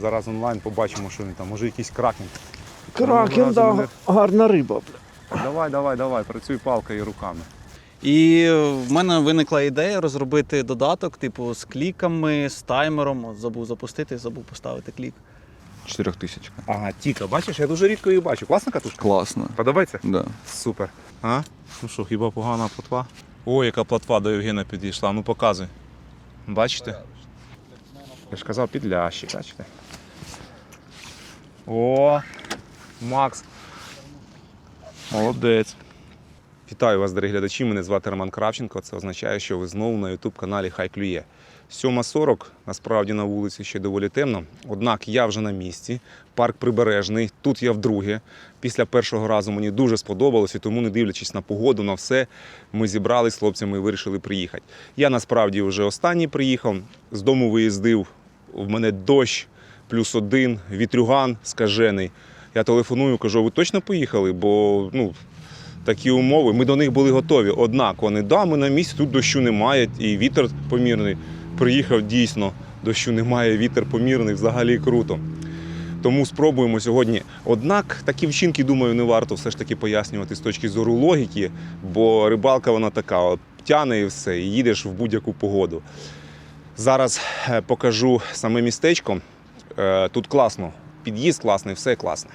Зараз онлайн побачимо, що він там. Може якийсь кракен. Кракен, да, не- гарна риба. Давай, давай, давай, працюй палкою і руками. І в мене виникла ідея розробити додаток, типу, з кліками, з таймером. От забув запустити, забув поставити клік. Чотирьохтисячка. Ага, тіка, бачиш, я дуже рідко її бачу. Класна катушка? Класно. Подобається? Да. Супер. А? Ну що, хіба погана плотва? О, яка плотва до Євгена підійшла. Ну показуй. Бачите? Я ж казав підлящик, бачите? О, Макс. Молодець. Вітаю вас, дорогі глядачі. Мене звати Роман Кравченко. Це означає, що ви знову на youtube каналі Хай клює. 7.40, насправді на вулиці ще доволі темно. Однак я вже на місці. Парк прибережний. Тут я вдруге. Після першого разу мені дуже сподобалось, і тому, не дивлячись на погоду, на все, ми зібрались з хлопцями і вирішили приїхати. Я насправді вже останній приїхав. З дому виїздив. В мене дощ, плюс один, вітрюган скажений. Я телефоную, кажу, ви точно поїхали? Бо ну, такі умови. Ми до них були готові. Однак вони, да, ми на місці, тут дощу немає, і вітер помірний. Приїхав дійсно, дощу немає, вітер помірний, взагалі круто. Тому спробуємо сьогодні. Однак такі вчинки, думаю, не варто все ж таки пояснювати з точки зору логіки, бо рибалка вона така, от, тяне і все, і їдеш в будь-яку погоду. Зараз е, покажу саме містечко. Е, Тут класно, під'їзд класний, все класне.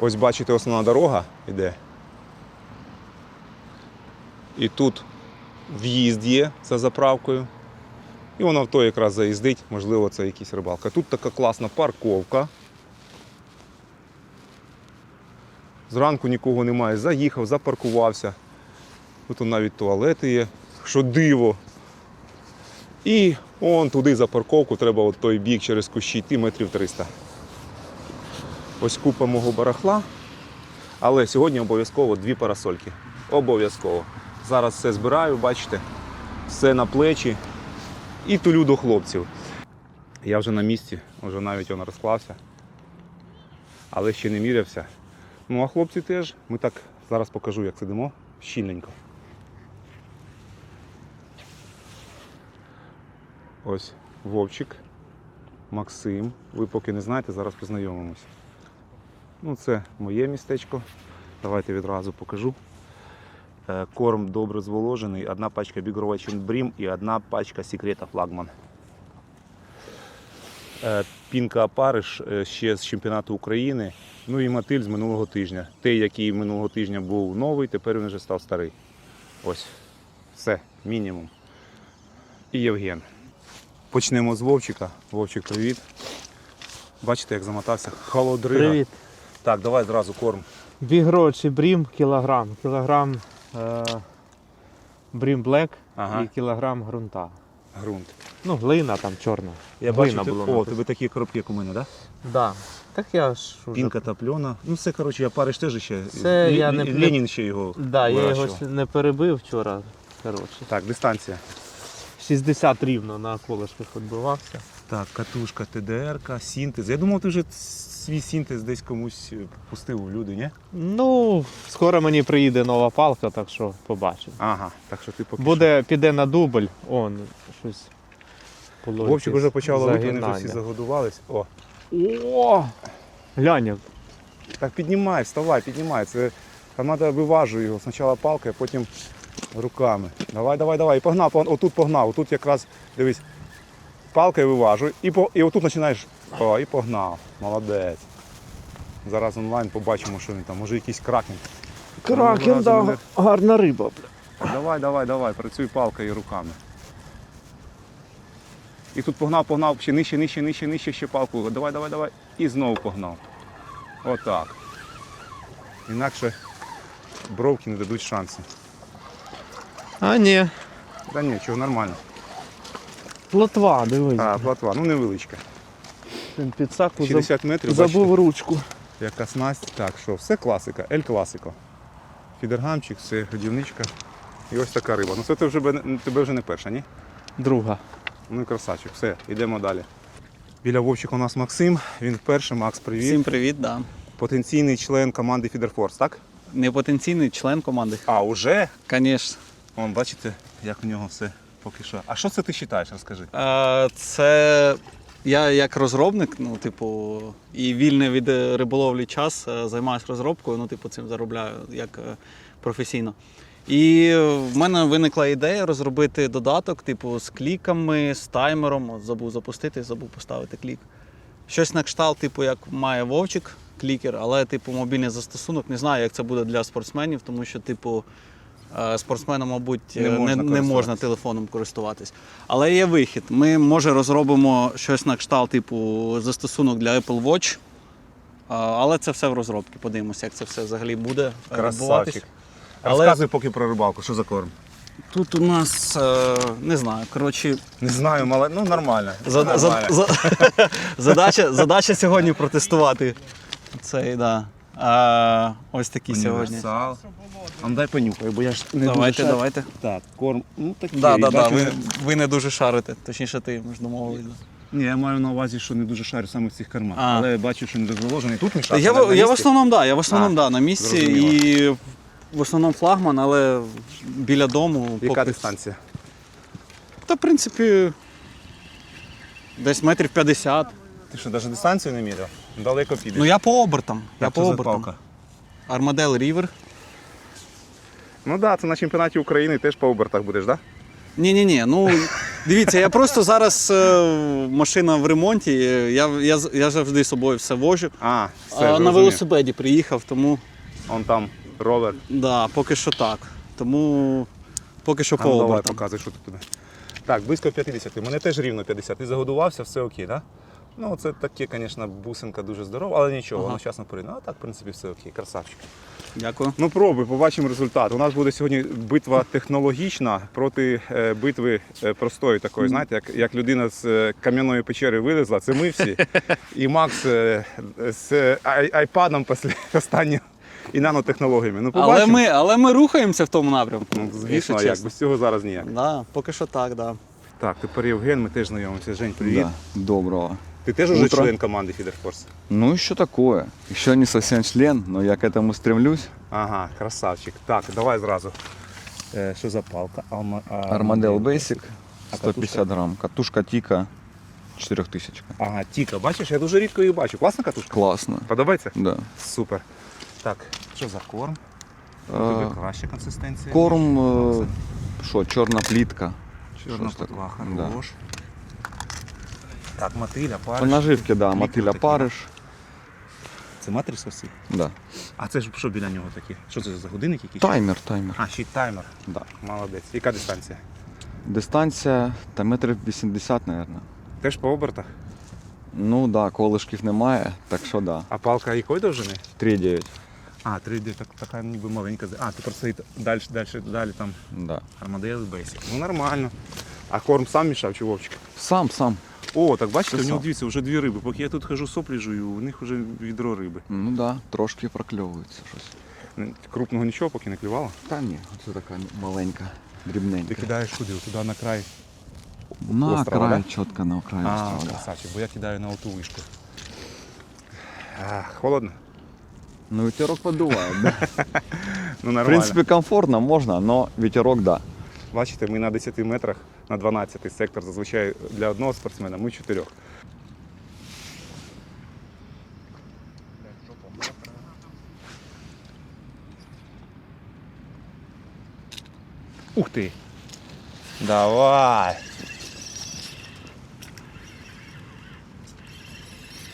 Ось бачите, основна дорога йде. І тут в'їзд є за заправкою. І воно в то якраз заїздить, можливо, це якась рибалка. Тут така класна парковка. Зранку нікого немає. Заїхав, запаркувався. Тут навіть туалети є, що диво. І он туди за парковку треба от той бік через кущі йти метрів 300. Ось купа мого барахла. Але сьогодні обов'язково дві парасольки. Обов'язково. Зараз все збираю, бачите, все на плечі і тулю до хлопців. Я вже на місці, вже навіть він розклався, але ще не мірявся. Ну а хлопці теж. Ми так зараз покажу, як сидимо щільненько. Ось Вовчик, Максим. Ви поки не знаєте, зараз познайомимось. Ну, це моє містечко. Давайте відразу покажу. Е, Корм добре зволожений, одна пачка Roach Bream і одна пачка секрета Флагман. Е, Пінка опариш е, ще з чемпіонату України. Ну і мотиль з минулого тижня. Той, який минулого тижня був новий, тепер він вже став старий. Ось. Все, мінімум. І Євген. Почнемо з Вовчика. Вовчик, привіт. Бачите, як замотався. Холодрига. Привіт. Так, давай зразу корм. Бігрочий брім кілограм. Кілограм е, брім блек Ага. і кілограм грунта. Грунт. Ну, глина там чорна. Я глина бачу, ти... було о, тебе такі коробки, як у мене, так? Да? Да. Так я ж уже... Пінка та пльона. Ну це, коротше, я париш теж ще. Це Лі- я не Ленін ще його. Да, я його не перебив вчора. Коротше. Так, дистанція. 60 рівно на колишках відбивався. Так, катушка, ТДР, синтез. Я думав, ти вже свій синтез десь комусь е, пустив у люди, ні? Ну, скоро мені приїде нова палка, так що побачимо. Ага, так що ти поки Буде, піде на дубль, он щось. що. було Вовчик вже почав ловити, вони вже всі загинання. загодувались. О, О! Глянь, як так піднімай, вставай, піднімай. Це там треба виважу його. Спочатку палкою, а потім руками. Давай, давай, давай. І погнав, погнав. отут погнав. Отут якраз, дивись, палкою виважу. І, по, і отут починаєш. О, і погнав. Молодець. Зараз онлайн побачимо, що він там. Може якийсь кракен. кракен, да, мене- гарна риба. бля. Давай, давай, давай, працюй палкою і руками. І тут погнав, погнав, ще нижче, нижче, нижче, нижче, ще палку. Давай, давай, давай. І знову погнав. Отак. Інакше бровки не дадуть шансу. А, ні. Та ні, чого нормально. Плотва, дивись. А, платва, ну невеличка. Він під саку заб- 60 метрів, забув бачите, ручку. яка снасть. Так, що, все класика, ель класико. Фідергамчик, все, годівничка. І ось така риба. Ну це ти вже, бе- тебе вже не перша, ні? Друга. Ну і красавчик, все, йдемо далі. Біля Вовчика у нас Максим, він вперше. Макс, привіт. Всім привіт, да. Потенційний член команди Фідерфорс, так? Непотенційний член команди. А, уже? Звісно. Вон, бачите, як у нього все поки що. А що це ти вважаєш, розкажи? Е, Це Я як розробник, ну, типу, і вільний від е, риболовлі час е, займаюся розробкою, ну, типу, цим заробляю як е, професійно. І в мене виникла ідея розробити додаток, типу, з кліками, з таймером. От забув запустити, забув поставити клік. Щось на кшталт, типу, як має Вовчик, клікер, але, типу, мобільний застосунок. Не знаю, як це буде для спортсменів, тому що, типу, спортсменам, мабуть, Не не, можна не, не можна телефоном користуватись. Але є вихід. Ми, може, розробимо щось на кшталт, типу, застосунок для Apple Watch. Але це все в розробці. Подивимося, як це все взагалі буде е. Красавчик. Але- Розказуй поки про рибалку, що за корм? Тут у нас е, не знаю, коротше, Не знаю, мале... ну нормально. за, за, за, задача, задача сьогодні протестувати цей, да. А, ось такі сьогодні. Універсал. А ну дай понюхай, бо я ж не Давайте, дуже шарю. давайте. Так, корм, ну такий. Да, да, да, бачу, ви, ви не дуже шарите, точніше ти, ми ж домовились. да. Ні, я маю на увазі, що не дуже шарю саме в цих кормах. А. Але я бачу, що не розголожений. Тут мішався. Я, в- я в основному, да, я в основному, А, да, на місці зрозуміло. і в основному флагман, але біля дому. Яка поки- дистанція? Та, в принципі, десь метрів 50. Ти що, навіть дистанцію не міряв? Далеко підеш. Ну я по обертам. Я по обертам. Армадел Рівер. Ну так, да, це на чемпіонаті України теж по обертах будеш, так? Ні, ні, ні. Ну дивіться, я просто зараз е, машина в ремонті. е, Я, я, я завжди з собою все вожу. А, все, а на велосипеді приїхав, тому Он там ровер. да, поки що так. Тому поки що А по ну, давай показуй, що тут. Так, близько 50. У мене теж рівно 50. Ти загодувався, все окей, так? Да? Ну, це таке, звісно, бусинка дуже здорова, але нічого, Ага. воно часно порівняно. А так, в принципі, все окей, красавчик. Дякую. Ну, пробуй, побачимо результат. У нас буде сьогодні битва технологічна проти е, битви е, простої такої. Знаєте, як, як людина з е, кам'яної печери вилезла, це ми всі. І Макс е, з е, ай- айпадом після останнього і нанотехнологіями. Ну, Але ми, але ми рухаємося в тому напрямку. Ну, якщо звісно, як чесно. без цього зараз ніяк. Да, поки що так, да. Так, тепер Євген, ми теж знайомимося. Жень, привіт. Да, доброго. Ти теж уже Утро. член команди Фідерфорс? Ну, еще такое. Еще не совсем член, но я к этому стремлюсь. Ага, красавчик. Так, давай зразу. Е, що за палка? Алма, а, Armadale Basic, А 150 грамм. Катушка Тика, 4000. Ага, Тіка, бачиш, я дуже рідко її бачу. Класна катушка? Классно. Подобається? Да. Супер. Так, що за корм? У Е, краща консистенція. Корм, э, черная плитка. Чорна що ж пекла. Да. хорош. Так, мотиля, По париш. наживке, да, Кликнув мотыля такий. парыш. Це матрис ось цей? Да. А це ж що біля нього таке? Що це за годинник якийсь? Таймер, таймер. А, ще й таймер. Да. Молодець. Яка дистанція? Дистанція та метрів 80, наверное. Теж по обертах. Ну да, колишків немає, так що да. А палка якої довжини? 3,9. А, 3D так, така ніби маленька. А, ти просто далі, далі, далі там Да. Armadale Basic. Ну нормально. А корм сам мішав чи Вовчик? Сам, сам. О, так бачите, Це у нього сам. дивіться, вже дві риби. Поки я тут хожу соплі жую, у них вже відро риби. Ну да, трошки прокльовується щось. Крупного нічого поки не клювало. Та ні, це така маленька, дрібненька. Ти кидаєш куди? Туди на край. На острова, край, да? чітко на край А, острова. да. красавчик, бо я кидаю на оту вишку. А, холодно? Ну, ветерок подуває. Да. Ну В нормально. принципі, комфортно можна, но ветерок, да. Бачите, ми на 10 метрах, на 12 сектор зазвичай для одного спортсмена, ми чотирьох. Ух ти! Давай!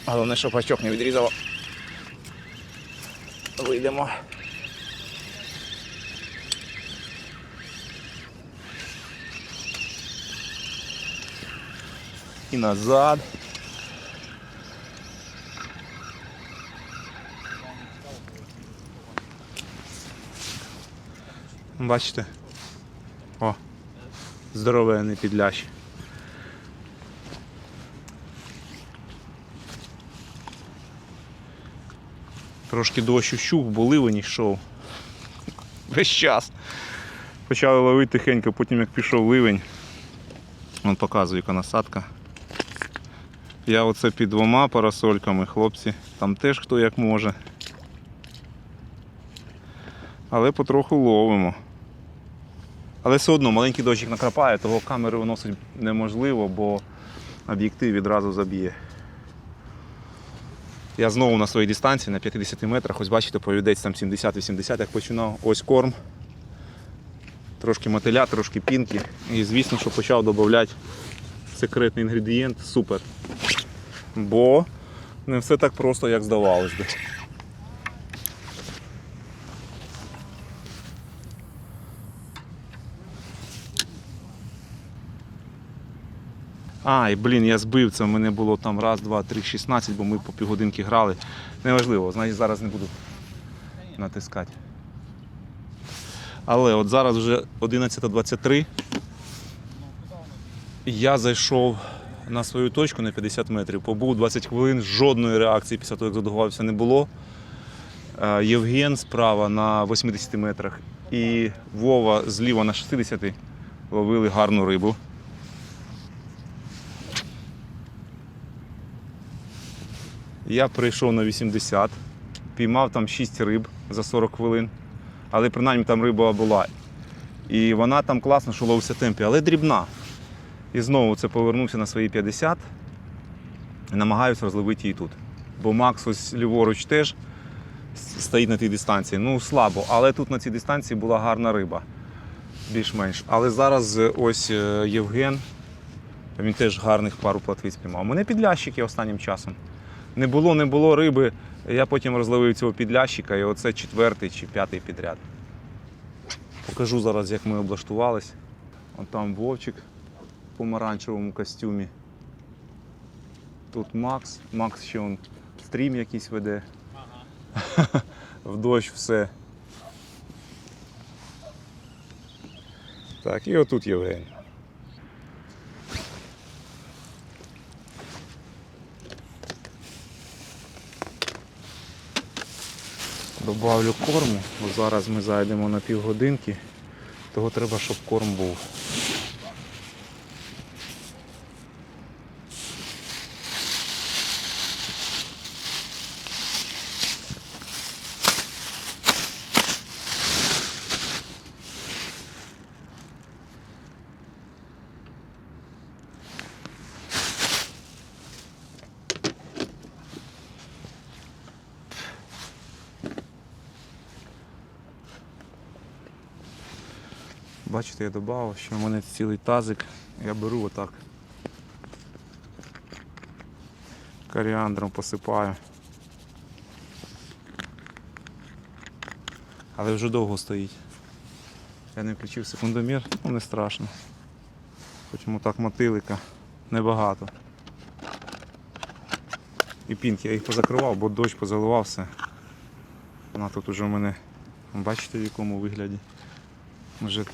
Головне, щоб пачок не відрізало. Вийдемо. І назад. Бачите? О, здоровенний підлящ. Трошки дощ ущух, бо ливень йшов. Весь час. Почали ловити тихенько, потім як пішов ливень. Вон показую, яка насадка. Я оце під двома парасольками, хлопці. Там теж хто як може. Але потроху ловимо. Але все одно маленький дощик накрапає, того камери виносить неможливо, бо об'єктив відразу заб'є. Я знову на своїй дистанції на 50 метрах. Ось бачите, повідець там 70-80, як починав. Ось корм. Трошки мотиля, трошки пінки. І звісно, що почав додати секретний інгредієнт супер. Бо не все так просто, як здавалось би. Ай, блін, я збив це. У мене було там раз, два, три, 16, бо ми по півгодинки грали. Неважливо, значить зараз не буду натискати. Але от зараз вже 11.23. Я зайшов на свою точку на 50 метрів. Побув 20 хвилин, жодної реакції після того, як задовгувався, не було. Е, Євген справа на 80 метрах і Вова зліва на 60 ловили гарну рибу. Я прийшов на 80, піймав там 6 риб за 40 хвилин, але принаймні там риба була. І вона там класно, що ловився темпі, але дрібна. І знову це повернувся на свої 50 і намагаюся розловити її тут. Бо Макс ось ліворуч теж стоїть на тій дистанції. Ну, слабо, але тут на цій дистанції була гарна риба. Більш-менш. Але зараз е, ось е, Євген, він теж гарних пару платвиць піймав. У мене підлящики останнім часом. Не було, не було риби. Я потім розловив цього підлящика, і оце четвертий чи п'ятий підряд. Покажу зараз, як ми облаштувались. От там Вовчик помаранчевому костюмі. Тут Макс. Макс ще он стрім якийсь веде. В дощ все. Так, і отут Євген. Добавлю корму, бо зараз ми зайдемо на півгодинки, того треба, щоб корм був. Бачите, я додав, що в мене цілий тазик. Я беру отак. Коріандром посипаю. Але вже довго стоїть. Я не включив секундомір, ну не страшно. Хочемо так мотилика. Небагато. І пінки, я їх позакривав, бо дощ позаливав все. Вона тут уже в мене, бачите в якому вигляді. Вже,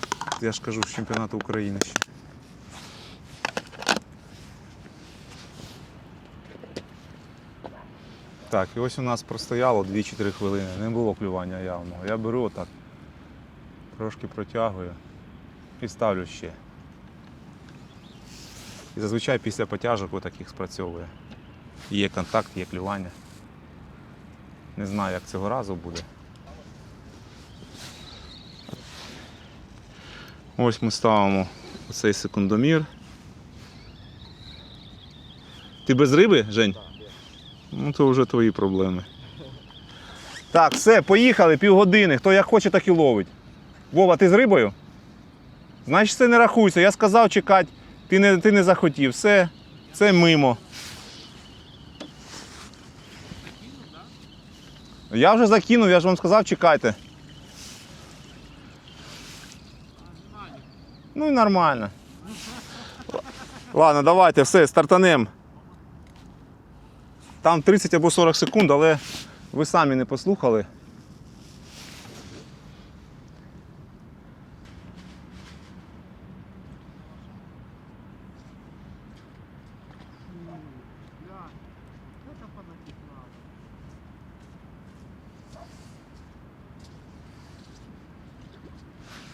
я ж кажу, з чемпіонату України ще. Так, і ось у нас простояло 2-3 хвилини. Не було клювання явного. Я беру отак, трошки протягую і ставлю ще. І зазвичай після потяжок отаких спрацьовує. Є контакт, є клювання. Не знаю, як цього разу буде. Ось ми ставимо оцей секундомір. Ти без риби, Жень? Ну, то вже твої проблеми. Так, все, поїхали, півгодини. Хто як хоче, так і ловить. Вова, ти з рибою? Значить, це не рахуйся. Я сказав чекати, ти не, ти не захотів. Все, це мимо. Я вже закинув, я ж вам сказав, чекайте. І нормально. Ладно, давайте, все, стартанем. Там 30 або 40 секунд, але ви самі не послухали.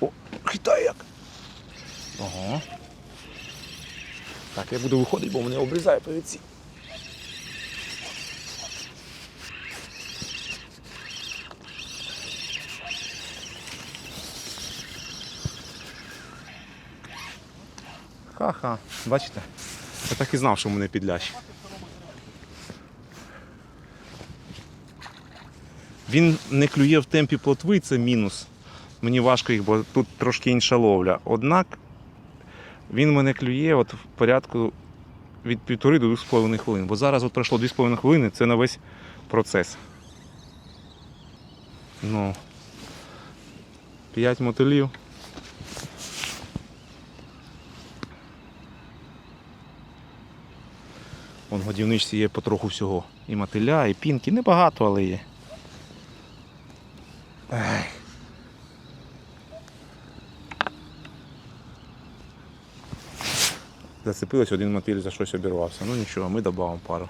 О, хитає як. Так, я буду виходити, бо мене обрізає повідці. Ха-ха, бачите? Я так і знав, що в мене підлящ. Він не клює в темпі плотви, це мінус. Мені важко їх, бо тут трошки інша ловля. Однак він мене клює от в порядку від півтори до 2,5 хвилин. Бо зараз от пройшло 2,5 хвилини, це на весь процес. Ну, 5 мотилів. Вон в годівничці є потроху всього. І мотиля, і пінки. Небагато, але є. Ай. Зацепилось один мотиль за щось обірвався. Ну нічого, ми додамо пару.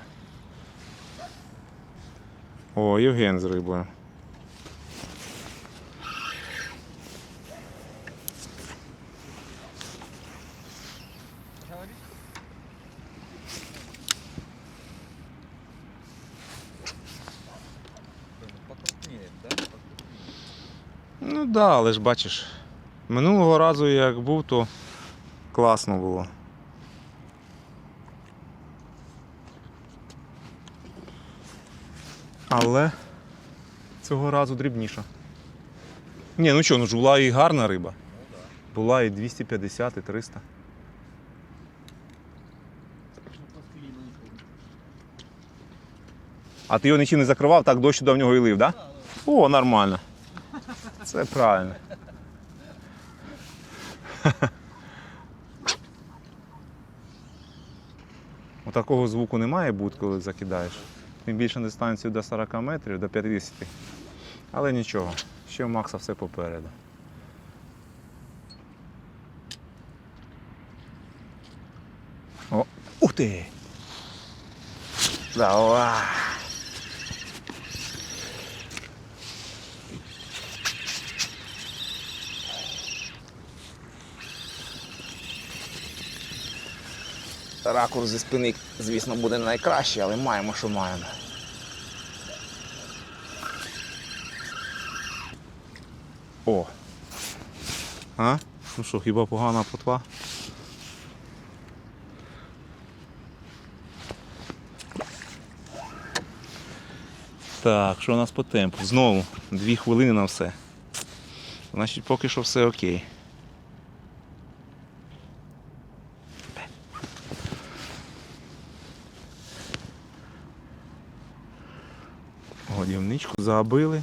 О, Євген з рибою. Ну так, да, але ж бачиш, минулого разу як був, то класно було. Але цього разу дрібніша. Ні, ну що, ну ж була і гарна риба. Була і 250, і 300. А ти його нічим не закривав, так дощ до нього і лив, так? Да? О, нормально. Це правильно. Такого звуку не має бути, коли закидаєш. Тим більше на дистанцію до 40 метрів, до 50. Але нічого, ще у Макса все попереду. О, ух ти! Давай! Ракурс зі спини, звісно, буде найкращий, але маємо, що маємо. О. А? Ну що, хіба погана плотва? Так, що у нас по темпу? Знову дві хвилини на все. Значить, поки що все окей. Годівничку забили.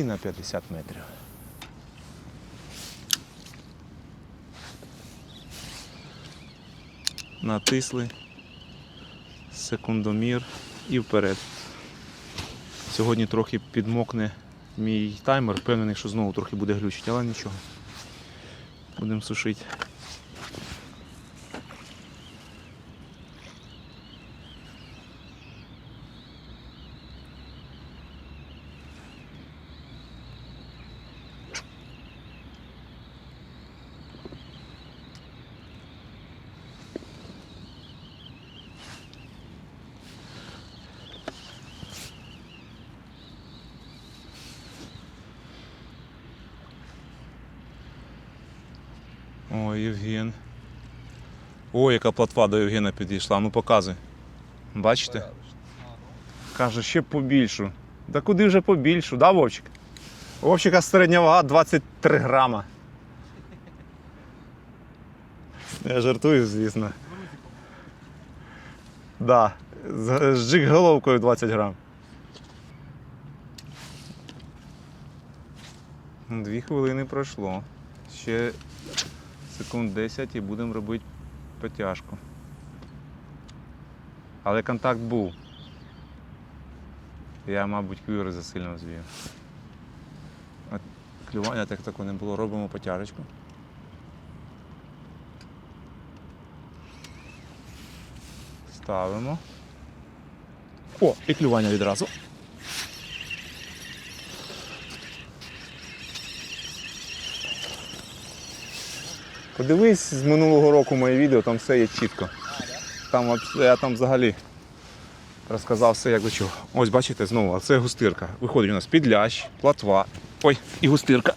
І на 50 метрів. Натисли секундомір і вперед. Сьогодні трохи підмокне мій таймер, впевнений, що знову трохи буде глючити, але нічого. Будемо сушити. Ой, Євген. Ой, яка платва до Євгена підійшла. Ну показуй. Бачите? Каже, ще побільшу. Да куди вже побільшу, да, Вовчик? Вовчика середня вага 23 грама. Я жартую, звісно. Да. З з джиг-головкою 20 грам. Дві хвилини пройшло. Ще секунд 10 і будемо робити потяжку. Але контакт був. Я, мабуть, квіри засильно звів. Клювання так тако не було. Робимо потяжечку. Ставимо. О, і клювання відразу. Подивись з минулого року моє відео, там все є чітко. Там я там взагалі розказав все як до чого. Ось бачите, знову, а це густирка. Виходить у нас підлящ, платва Ой, і густирка.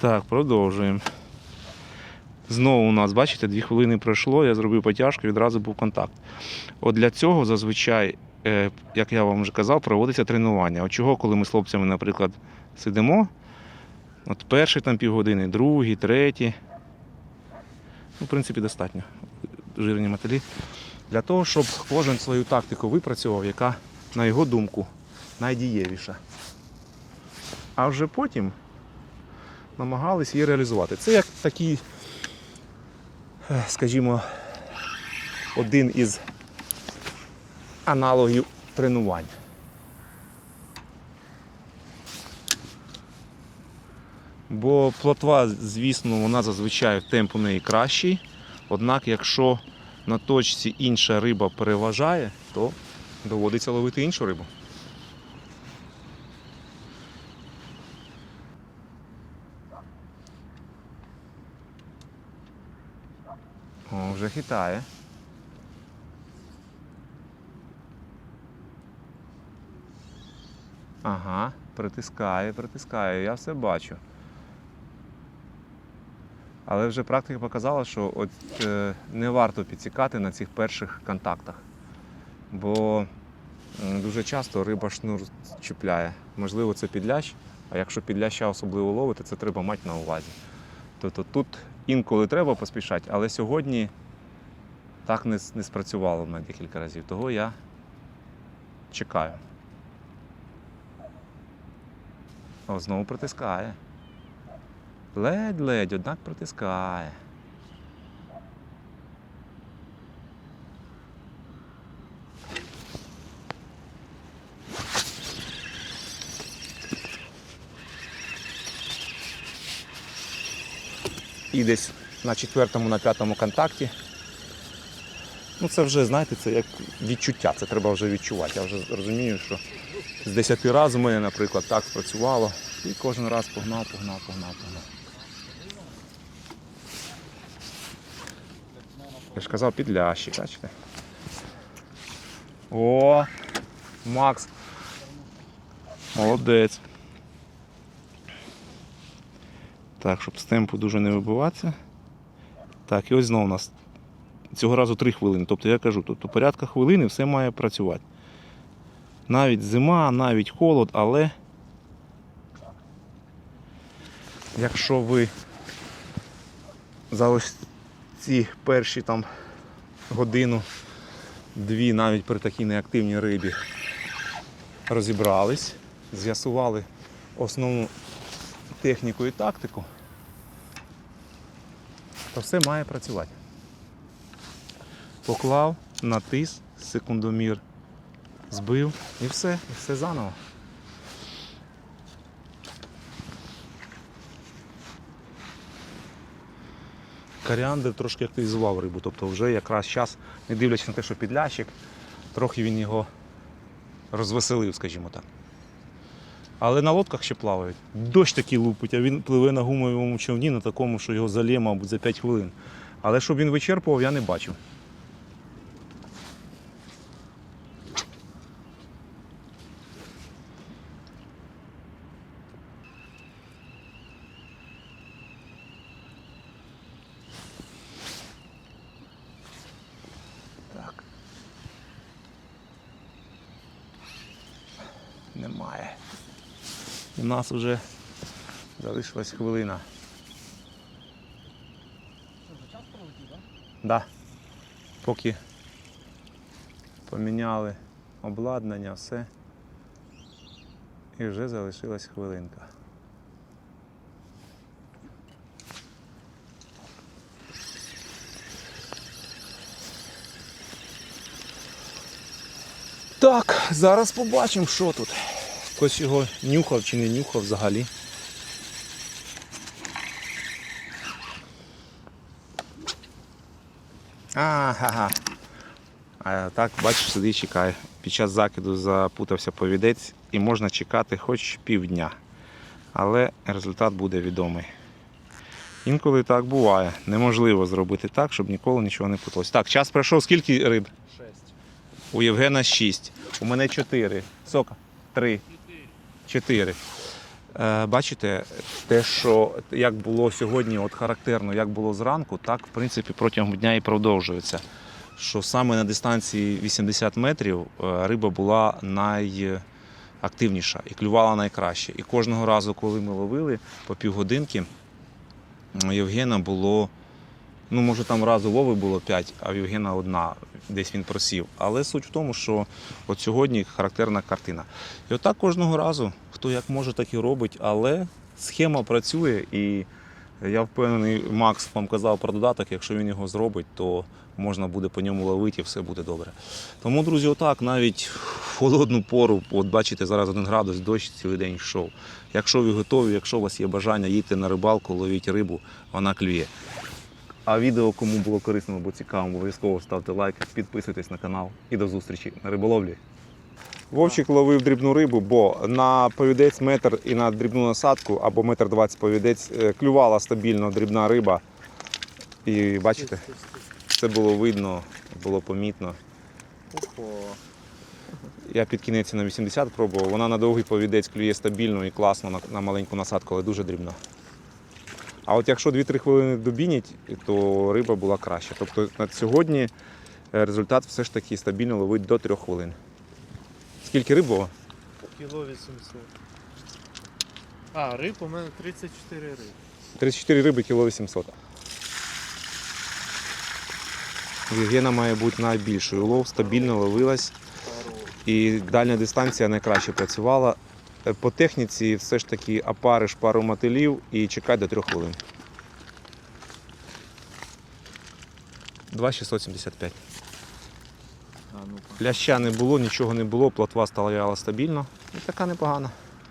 Так, продовжуємо. Знову у нас, бачите, дві хвилини пройшло, я зробив потяжку, відразу був контакт. От для цього зазвичай, як я вам вже казав, проводиться тренування. От чого, коли ми з хлопцями, наприклад, сидимо, от перший там півгодини, другий, третій. Ну, в принципі, достатньо. Жирні мотилі. Для того, щоб кожен свою тактику випрацьовував, яка, на його думку, найдієвіша. А вже потім намагались її реалізувати. Це як такий, е, скажімо, один із аналогів тренувань. Бо плотва, звісно, вона зазвичай темп у неї кращий. Однак, якщо на точці інша риба переважає, то доводиться ловити іншу рибу. О, вже хитає. Ага, притискає, притискає, я все бачу. Але вже практика показала, що от, е, не варто підсікати на цих перших контактах. Бо дуже часто риба шнур чіпляє. Можливо, це підлящ, а якщо підляща особливо ловити, це треба мати на увазі. Тобто тут інколи треба поспішати, але сьогодні так не, не спрацювало в мене декілька разів. Того я чекаю. О, знову притискає. Ледь-ледь, однак притискає. І десь на четвертому, на п'ятому контакті. Ну це вже, знаєте, це як відчуття, це треба вже відчувати. Я вже розумію, що з 10 разів у мене, наприклад, так спрацювало. І кожен раз погнав, погнав, погнав, погнав. Я ж казав підлящик, бачите? О, Макс. Молодець. Так, щоб з темпу дуже не вибиватися. Так, і ось знову у нас цього разу 3 хвилини. Тобто я кажу, тобто порядка хвилини все має працювати. Навіть зима, навіть холод, але якщо ви за ось ці перші там годину, дві, навіть при такій неактивній рибі розібрались, з'ясували основну техніку і тактику, то все має працювати. Поклав, натис, секундомір збив і все, і все заново. Коріандр трошки активізував рибу, тобто вже якраз час, не дивлячись на те, що підлящик, трохи він його розвеселив, скажімо так. Але на лодках ще плавають. Дощ такий лупить, а він пливе на гумовому човні на такому, що його залє, мабуть, за 5 хвилин. Але щоб він вичерпував, я не бачив. Так. Немає. У нас вже залишилась хвилина. Що, час пролетів, так? Да. Поки поміняли обладнання, все. І вже залишилась хвилинка. Так, зараз побачимо, що тут. Хтось його нюхав чи не нюхав взагалі. Ага. А так, бачиш, сидить, чекає. Під час закиду запутався повідець і можна чекати хоч півдня. Але результат буде відомий. Інколи так буває. Неможливо зробити так, щоб ніколи нічого не путалось. Так, час пройшов. Скільки риб? Шесть. У Євгена 6. У мене 4. Сока? 3. 4. Е, бачите, те, що як було сьогодні, от характерно, як було зранку, так в принципі протягом дня і продовжується. Що саме на дистанції 80 метрів е, риба була найактивніша і клювала найкраще. І кожного разу, коли ми ловили по півгодинки, у Євгена було Ну, може, там разу Вови було 5, а в Євгена одна, десь він просів. Але суть в тому, що от сьогодні характерна картина. І отак кожного разу, хто як може, так і робить, але схема працює, і я впевнений, Макс вам казав про додаток, якщо він його зробить, то можна буде по ньому ловити і все буде добре. Тому, друзі, отак навіть в холодну пору, от бачите, зараз один градус, дощ цілий день йшов. Якщо ви готові, якщо у вас є бажання, їдьте на рибалку, ловіть рибу, вона клює. А відео, кому було корисно або цікаво, обов'язково ставте лайк, підписуйтесь на канал і до зустрічі на риболовлі. Вовчик ловив дрібну рибу, бо на повідець метр і на дрібну насадку або метр двадцять повідець е, клювала стабільно дрібна риба. І бачите, це було видно, було помітно. Я під кінець на 80 пробував. Вона на довгий повідець клює стабільно і класно на, маленьку насадку, але дуже дрібна. А от якщо 2-3 хвилини добінять, то риба була краща. Тобто на сьогодні е, результат все ж таки стабільно ловить до 3 хвилин. Скільки риб було? Кіло 800. А, риб у мене 34 риби. 34 риби, кіло 800. Євгена має бути найбільшою. Улов стабільно ловилась. І дальня дистанція найкраще працювала. Е, По техніці все ж таки опариш пару мотилів і чекай до 3 хвилин. 2,675. Ну, Ляща не було, нічого не було, платва стояла стабільно. І така непогана.